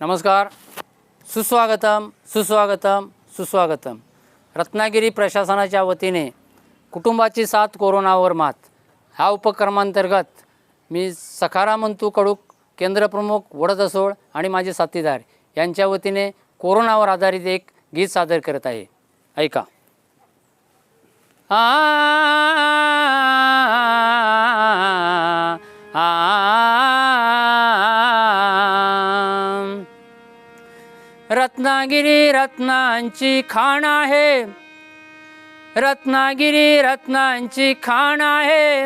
नमस्कार. सुस्वागतम सुस्वागतम सुस्वागतम. रत्नागिरी प्रशासनाच्या वतीने कुटुंबाची साथ कोरोनावर मात. ह्या उपक्रमांतर्गत मी सखारामंतू कडूक केंद्रप्रमुख वडदसोळ आणि माझे साथीदार यांच्या वतीने कोरोनावर आधारित एक गीत सादर करत आहे. ऐका. आ, रत्नागिरी रत्नांची खाण आहे. रत्नागिरी रत्नांची खाण आहे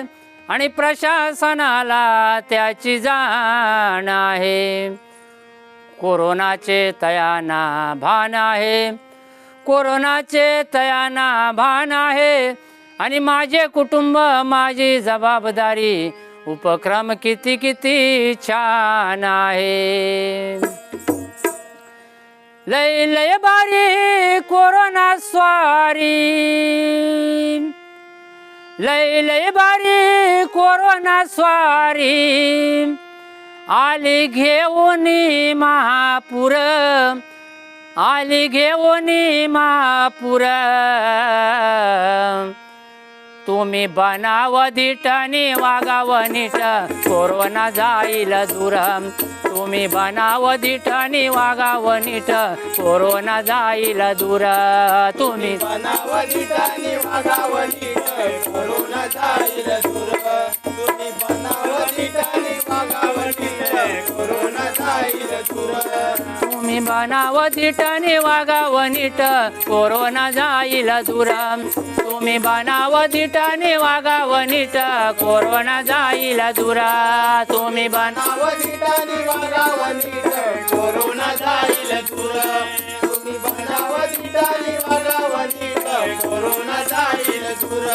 आणि प्रशासनाला त्याची जाण आहे. कोरोनाचे तयाना भान आहे. कोरोनाचे तयाना भान आहे. आणि माझे कुटुंब माझी जबाबदारी उपक्रम किती किती छान आहे. लय लय बारी कोरोना स्वारी। लय लय बारी कोरोना स्वारी। आली घेऊन महापूर आली घेऊन महापूर। तुम्ही बनाव नीट आणि वागाव नीट कोरोना जाईल दूर। तुम्ही बनाव नीट आणि वागाव नीट. कोरोना जाईल दूर. तुम्ही बनावलीटाने वागावलीट कोरोना जाईल दूर. तुम्ही बनावलीटाने वागावलीट कोरोना जाईल दूर. तुम्ही बनाव नीट आणि वागाव नीट. कोरोना जाईल दूर. तुम्ही बनाव नीट वागाव नीट. कोरोना जाईल दूर. तुम्ही बना बनावलीटाने वागावलीट कोरोना जाईल दूर तुम्ही बनावलीटाने वागावलीट कोरोना जाईल दूर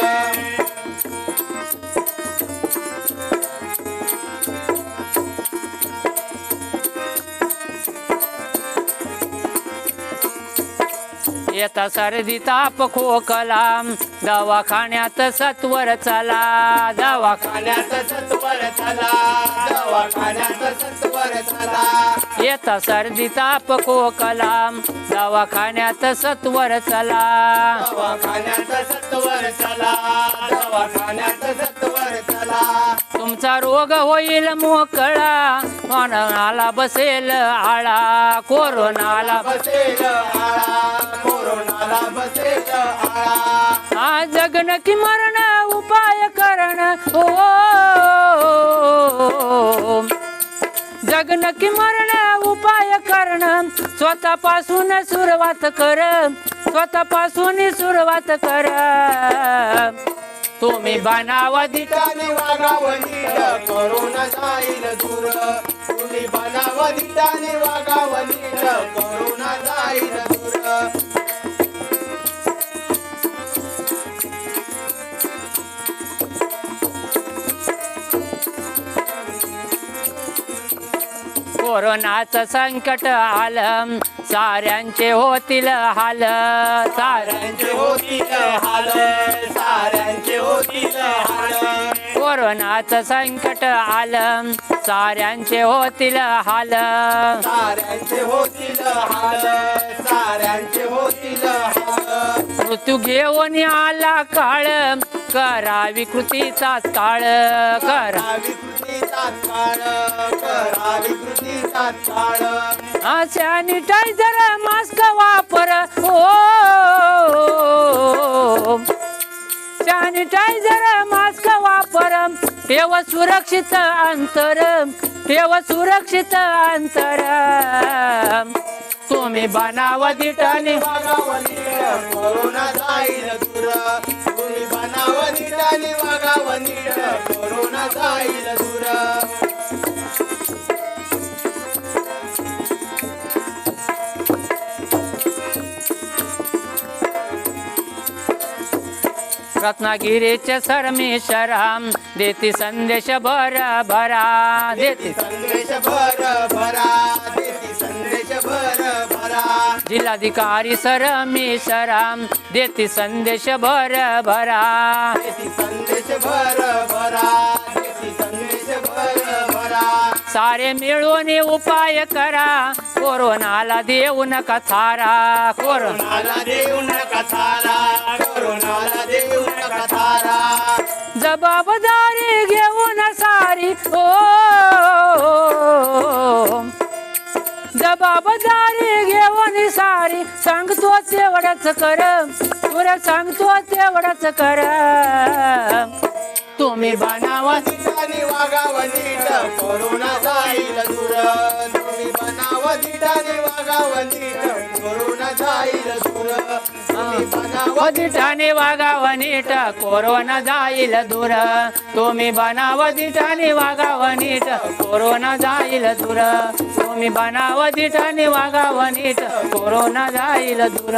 येता सर्दी ताप खोकला. दवाखान्यात सत्वर चला. दवाखान्यात सत्वर चला. दवाखान्यात सत्वर चला. येता सर्दी ताप खोकला. दवाखान्यात सत्वर चला. दवाखान्यात सत्वर चला. दवाखान्यात तुमचा रोग होईल मोकळा. कोरोनाला बसेल आळा कोरोनाला बसेल आळा कोरोनाला बसेल आळा. हा जगन की मरण उपाय करण हो जगन की मरण उपाय करण स्वतःपासून सुरुवात कर स्वतःपासून सुरुवात कर. तुम्ही बनावा दिटा दिटाने वागावं नीट कोरोना जाईल दूर. तुम्ही बनावं दिटाने वागावं नीट कोरोना जाईल दूर. कोरोनाचं संकट आलं साऱ्यांचे होतील हाल. साऱ्यांचे होतील हाल साऱ्यांचे होतील हाल. कोरोनाचं संकट आलं साऱ्यांचे होतील हाल. साऱ्यांचे होतील हाल साऱ्यांचे होतील हाल. मृत्यू घेऊन आला काळ करावी कृतीचा काळ करा. सॅनिटायझर मास्क वापर. हो सॅनिटायझर मास्क वापर. ठेव सुरक्षित अंतर ठेव सुरक्षित अंतर. तुम्ही बनावा दिटाने. वागावं नीट कोरोना जाईल दूर. नीट आणि वागावं नीट कोरोना जाईल दूर. रत्नागिरीचे सरमेश्वराम देती संदेश भर भरा देती संदेश भर भरा देती संदेश भर भरा. जिल्हाधिकारी देती संदेश भर भरा. देती संदेश भर भरा. देती संदेश भर भरा. सारे मिळून उपाय करा. कोरोनाला देऊ नका थारा कोरोना कोरोनाला देऊ नका थारा कोरोनाला देऊ नका थारा जबाबदारी घेऊन सारी. ओ जबाबदारी सारी सांगतो तेवढंच कर तुला सांगतो तेवढंच कर तुम्ही बनावा. नीटाने वागावं नीट. कोरोना जाईल दूर. तुम्ही बनावं नीटाने वागावं नीट. कोरोना जाईल दूर. तुम्ही बनावं वधिठाने वागाव नीट. कोरोना जाईल दूर. तुम्ही बनाव दिठाने वागाव नीट. कोरोना जाईल दूर. तुम्ही बनाव दिठाने वागाव नीट. कोरोना जाईल दूर.